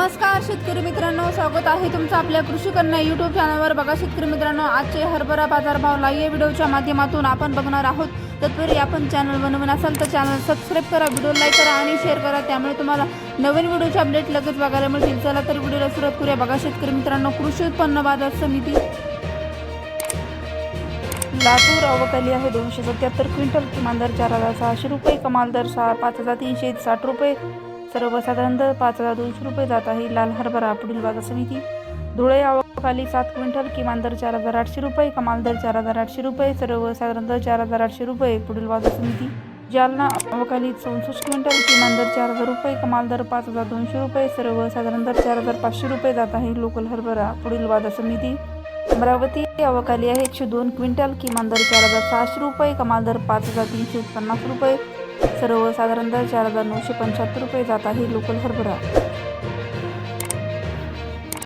नमस्कार शेतकरी मित्रांनो. स्वागत आहे तुमचं आपल्या कृषी कन्या युट्यूब चॅनलवर बघा शेतकरी मित्रांनो आजचे हरभरा बाजारभाव लाईव्ह व्हिडिओच्या माध्यमातून आपण बघणार आहोत. तत्पूर्वी आपण चॅनल बनवून असाल तर चॅनल सबस्क्राईब करा व्हिडिओ लाईक करा आणि शेअर करा. त्यामुळे तुम्हाला नवीन व्हिडिओचे अपडेट लगेच बघायला मिळतील. चला तर व्हिडिओला सुरुवात करूया. बघा शेतकरी मित्रांनो कृषी उत्पन्न बाजार समिती लातूर अवकाली आहे. दोनशे सत्याहत्तर क्विंटल किमान दर चार हजार सहाशे रुपये. कमाल दर सहा पाच हजार तीनशे साठ रुपये. सर्वसाधारण दर पाच हजार दोनशे रुपये जात आहे. लाल हरभरा पुढील बाजार समिती. धुळे अवकाली सात क्विंटल किमान दर चार हजार आठशे रुपये कमाल दर चार हजार आठशे रुपये सर्वसाधारण दर चार हजार आठशे रुपये पुढील बाजार समिती. जालना अवकाली चौसष्ट क्विंटल किमान दर चार हजार रुपये कमाल दर पाच हजार दोनशे रुपये सर्वसाधारण दर चार हजार पाचशे रुपये जात आहे लोकल हरभरा पुढील बाजार समिती. अमरावती अवकाली आहे एकशे दोन क्विंटल किमान दर चार हजार सहाशे रुपये कमाल दर पाच हजार तीनशे पन्नास रुपये सर्वसाधारण दर चार हजार नऊशे पंच्याहत्तर रुपये जात आहे लोकल हरभरा.